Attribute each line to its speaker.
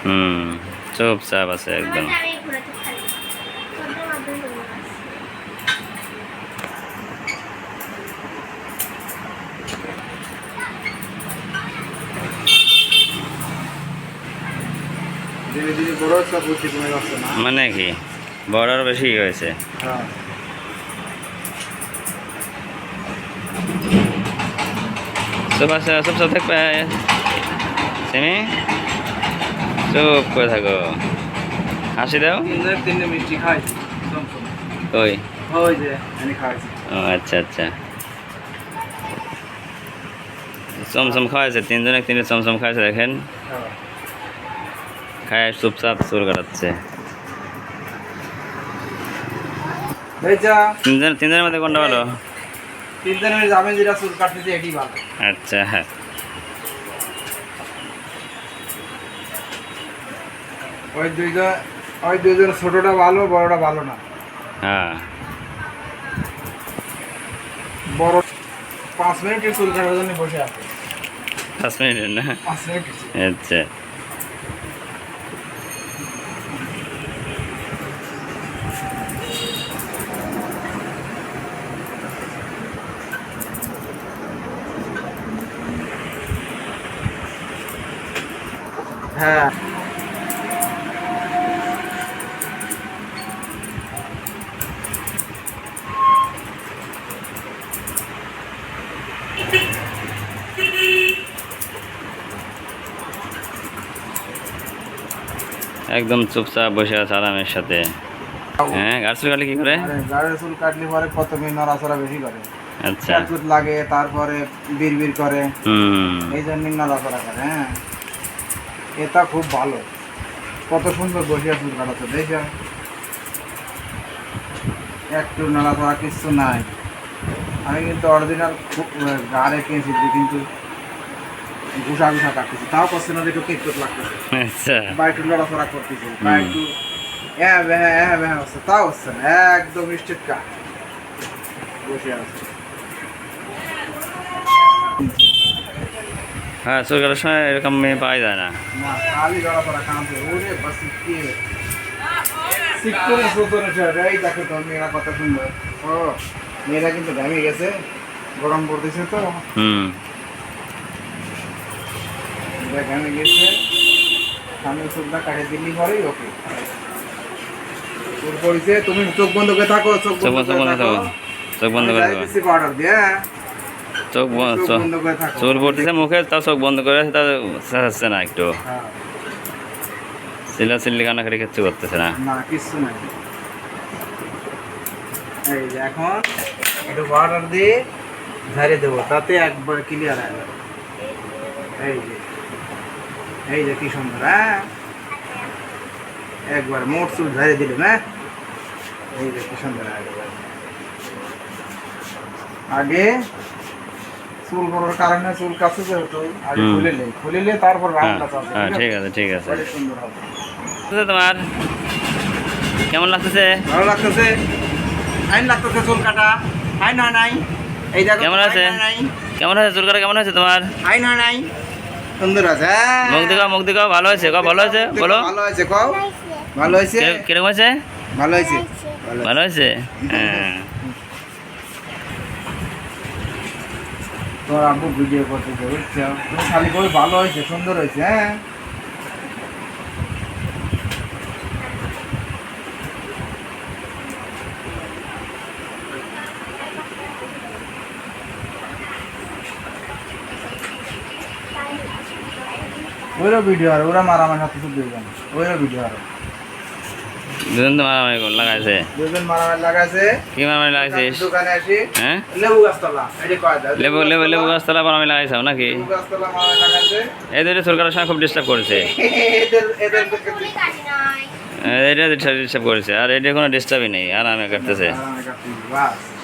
Speaker 1: হুম চুপচাপ আছে একদম
Speaker 2: আমি ঘোরাতে পারি তোদের মাধ্যমে ঘুরে বেড়াচ্ছি।
Speaker 3: ধীরে ধীরে বড় সব বুদ্ধি কমে যাচ্ছে না
Speaker 1: মানে কি বড় আরও বেশি হয়েছে
Speaker 3: হ্যাঁ
Speaker 1: চুপ আছে চুপ চুপ থাকবে সিমি চুপ করে থাকো। হাসি দাও।
Speaker 3: তিনটে মিষ্টি
Speaker 1: ওই
Speaker 3: ওই যে আমি খাইছি।
Speaker 1: ও আচ্ছা আচ্ছা। চমচম খাওয়াইছে তিনজনে তিনটে চমচম খাইছে দেখেন।
Speaker 3: হ্যাঁ।
Speaker 1: খায় চুপচাপ চুল কাটাচ্ছে। তিনজন তিনজনের মধ্যে কোনটা ভালো?
Speaker 3: তিনজনের যাবেন যেটা চুল কাটতেছে এটি ভালো।
Speaker 1: আচ্ছা
Speaker 3: ওই দুইজন ওই দুইজন ছোটটা ভালো বড়টা ভালো না।
Speaker 1: হ্যাঁ।
Speaker 3: বড় পাঁচ মিনিটের চুল কাটার জন্য বসে আছে।
Speaker 1: পাঁচ মিনিট না?
Speaker 3: পাঁচ মিনিট
Speaker 1: আচ্ছা।
Speaker 3: হ্যাঁ।
Speaker 1: একদম চুপচাপ বসে আছে আরামের সাথে। হ্যাঁ গাছ চুল কাটলে কি করে?
Speaker 3: চুল কাটলে পরে কত মিনিট নড়াচড়া বেশি করে।
Speaker 1: আচ্ছা।
Speaker 3: চাকুত লাগে তারপরে বিড়বিড় করে।
Speaker 1: হুম।
Speaker 3: এই জন্য নড়াচড়া করে হ্যাঁ। এটা খুব ভালো। কত সুন্দর বসে চুল কাটাচ্ছে দেখো একটু নড়াচড়া কিছু নাই। আমি কিন্তু অরিজিনাল খুব গাড়ে কিনেছি কিন্তু ঘুষা ঘুষা কাটতেছি। তাও করছে না একটু কেটকট লাগতেছে।
Speaker 1: আচ্ছা।
Speaker 3: বা একটু লড়াচড়া করতেছে বা একটু হ্যাঁ হ্যাঁ হ্যাঁ হ্যাঁ হচ্ছে তাও হচ্ছে না একদম স্টেট কাট। বসে আছে।
Speaker 1: হ্যাঁ কাটার সময় এরকম মেয়ে পাওয়া যায় না।
Speaker 3: না খালি লড়াচড়া কামছে ওরে বাস কি? সিক্কম সুতরে ছেড়ে এই দেখো তো মেয়েরা কত সুন্দর। ও মেয়েরা কিন্তু গেছে গরম পড়তেছে তো।
Speaker 1: হুম।
Speaker 3: মেয়েরা গেছে সামনে চোখটা কাটে দিল্লি পরেই ওকে। তুমি চোখ বন্ধ করে থাকো চোখ
Speaker 1: চোখ
Speaker 3: বন্ধ
Speaker 1: বন্ধ
Speaker 3: করে
Speaker 1: করে
Speaker 3: থাকো।
Speaker 1: থাকো চোখ বন্ধ করে থাকো।
Speaker 3: পাউডার দিয়ে। হ্যাঁ?
Speaker 1: চোখ বন্ধ
Speaker 3: চোখ বন্ধ করে থাকো।
Speaker 1: চুল পড়তেছে মুখে তাও চোখ বন্ধ করে হচ্ছে না একটু।
Speaker 3: হ্যাঁ,
Speaker 1: চিল্লা চিল্লি কান্নাকাটি কিচ্ছু করতেছে না।
Speaker 3: না কিচ্ছু নাই। এই যে এখন একটু পাউডার দিয়ে ঝাড়িয়ে দেবো তাতে একবার ক্লিয়ার হয়ে এই যে। এই যে কি সুন্দর হ্যাঁ? একবার মোট চুল ঝাড়িয়ে দিলাম হ্যাঁ? এই যে কি সুন্দর আগে চুল করার কারণে চুল কাছে যেহেতু আগে। খুলে খুলে তারপর
Speaker 1: হ্যাঁ।
Speaker 3: রান্না
Speaker 1: হ্যাঁ ঠিক আছে ঠিক আছে।
Speaker 3: সুন্দর হবে।
Speaker 1: তোমার কেমন লাগতেছে?
Speaker 3: ভালো লাগতেছে? আইন লাগতেছে চুল কাটা? আইন হয় নাই? এই দেখো
Speaker 1: কেমন আছে? কেমন হয়েছে চুল কাটা কেমন হয়েছে তোমার?
Speaker 3: আইন হয় নাই? সুন্দর আছে হ্যাঁ।
Speaker 1: মুখ দেখাও মুখ দেখাও ভালো হয়েছে? কও ভালো হয়েছে? বলো।
Speaker 3: ভালো হয়েছে কও। ভালো হয়েছে?
Speaker 1: কীরকম হয়েছে?
Speaker 3: ভালো হয়েছে? ভালো
Speaker 1: হয়েছে? হ্যাঁ।
Speaker 3: তোমার আব্বু ভিডিও করতে বুঝছ? খালি কই ভালো হয়েছে সুন্দর হয়েছে হ্যাঁ? ওইরও ভিডিও আর ওরা মারামারি হাতে ওইরও ভিডিও আর।
Speaker 1: দুজন তো মারামারি করে লাগাইছে।
Speaker 3: দুজন মারামারি লাগাইছে।
Speaker 1: কি মারামারি লাগাইছিস
Speaker 3: দোকানে আসি।
Speaker 1: হ্যাঁ?
Speaker 3: লেবু গাছতলা। এটি কয় দাও
Speaker 1: লেবু লেবু লেবু গাছতলা। মারামারি লাগাইছাও নাকি?
Speaker 3: লেবু গাছতলা মারামারি লাগাইছে।
Speaker 1: এই দুটো চুল খুব ডিস্টার্ব করেছে।
Speaker 3: এদের এদের
Speaker 1: এটা ডিস্টার্ব করেছে। আর এটা কোনো ডিস্টার্বই নেই। আরামে কাটতেছে।
Speaker 3: কাটতেছে, বাস।